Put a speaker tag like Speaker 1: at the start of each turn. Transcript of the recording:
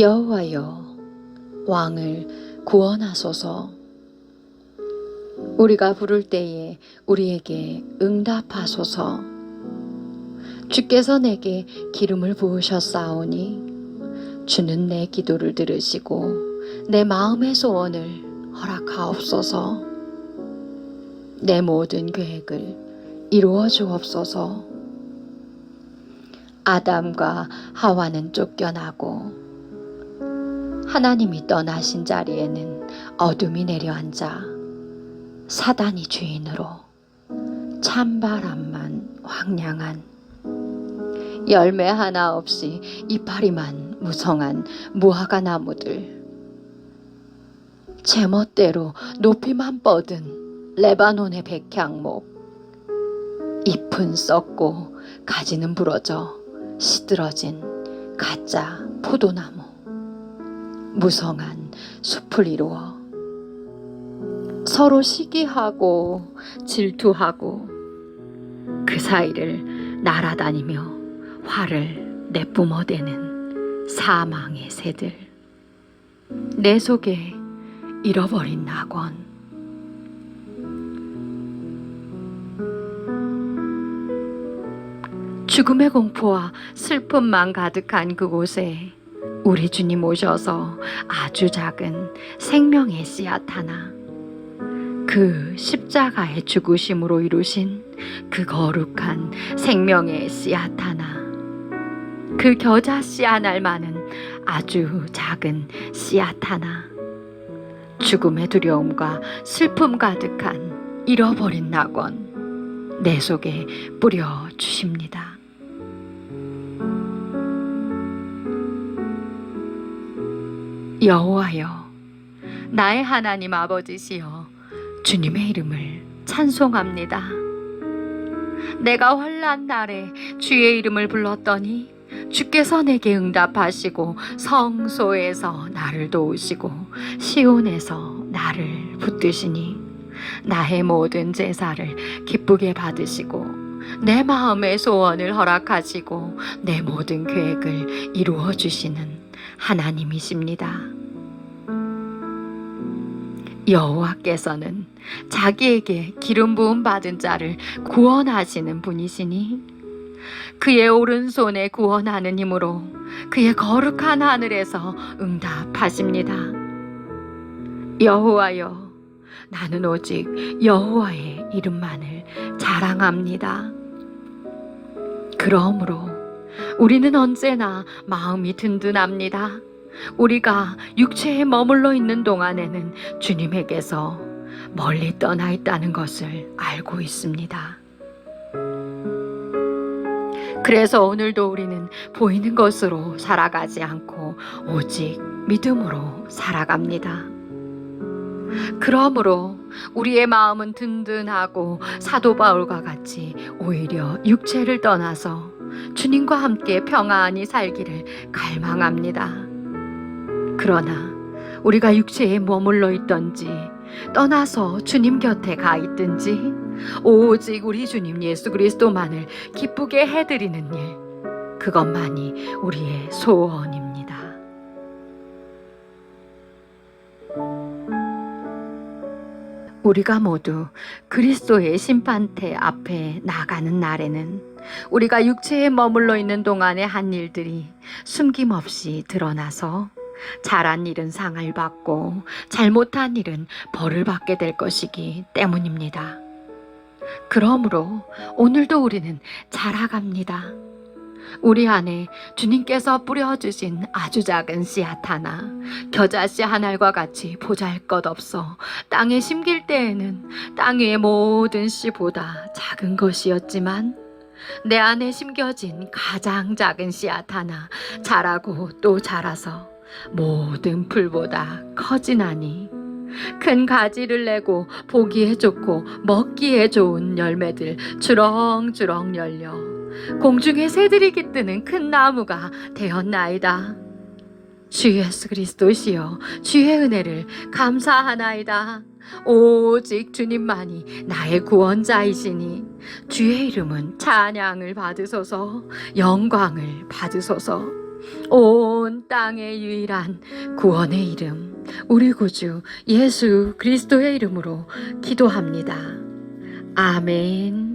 Speaker 1: 여호와여 왕을 구원하소서. 우리가 부를 때에 우리에게 응답하소서. 주께서 내게 기름을 부으셨사오니 주는 내 기도를 들으시고 내 마음의 소원을 허락하옵소서. 내 모든 계획을 이루어 주옵소서. 아담과 하와는 쫓겨나고 하나님이 떠나신 자리에는 어둠이 내려앉아 사단이 주인으로 찬바람만 황량한 열매 하나 없이 이파리만 무성한 무화과 나무들 제멋대로 높이만 뻗은 레바논의 백향목 잎은 썩고 가지는 부러져 시들어진 가짜 포도나무 무성한 숲을 이루어 서로 시기하고 질투하고 그 사이를 날아다니며 화를 내뿜어대는 사망의 새들. 내 속에 잃어버린 낙원. 죽음의 공포와 슬픔만 가득한 그곳에 우리 주님 오셔서 아주 작은 생명의 씨앗 하나 그 십자가의 죽으심으로 이루신 그 거룩한 생명의 씨앗 하나 그 겨자 씨 하나만은 아주 작은 씨앗 하나 죽음의 두려움과 슬픔 가득한 잃어버린 낙원 내 속에 뿌려 주십니다. 여호와여 나의 하나님 아버지시여 주님의 이름을 찬송합니다. 내가 환난 날에 주의 이름을 불렀더니 주께서 내게 응답하시고 성소에서 나를 도우시고 시온에서 나를 붙드시니 나의 모든 제사를 기쁘게 받으시고 내 마음의 소원을 허락하시고 내 모든 계획을 이루어 주시는 하나님이십니다. 여호와께서는 자기에게 기름 부음 받은 자를 구원하시는 분이시니 그의 오른손에 구원하는 힘으로 그의 거룩한 하늘에서 응답하십니다. 여호와여 나는 오직 여호와의 이름만을 자랑합니다. 그러므로 우리는 언제나 마음이 든든합니다. 우리가 육체에 머물러 있는 동안에는 주님에게서 멀리 떠나 있다는 것을 알고 있습니다. 그래서 오늘도 우리는 보이는 것으로 살아가지 않고 오직 믿음으로 살아갑니다. 그러므로 우리의 마음은 든든하고 사도 바울과 같이 오히려 육체를 떠나서 주님과 함께 평안히 살기를 갈망합니다. 그러나 우리가 육체에 머물러 있던지 떠나서 주님 곁에 가 있든지 오직 우리 주님 예수 그리스도만을 기쁘게 해드리는 일 그것만이 우리의 소원입니다. 우리가 모두 그리스도의 심판대 앞에 나가는 날에는 우리가 육체에 머물러 있는 동안의 한 일들이 숨김없이 드러나서 잘한 일은 상을 받고 잘못한 일은 벌을 받게 될 것이기 때문입니다. 그러므로 오늘도 우리는 자라갑니다. 우리 안에 주님께서 뿌려주신 아주 작은 씨앗 하나, 겨자 씨 한 알과 같이 보잘 것 없어 땅에 심길 때에는 땅 위의 모든 씨보다 작은 것이었지만 내 안에 심겨진 가장 작은 씨앗 하나 자라고 또 자라서 모든 풀보다 커지나니 큰 가지를 내고 보기에 좋고 먹기에 좋은 열매들 주렁주렁 열려 공중에 새들이 깃드는 큰 나무가 되었나이다. 주 예수 그리스도시여 주의 은혜를 감사하나이다. 오직 주님만이 나의 구원자이시니 주의 이름은 찬양을 받으소서 영광을 받으소서 온 땅의 유일한 구원의 이름, 우리 구주 예수 그리스도의 이름으로 기도합니다. 아멘.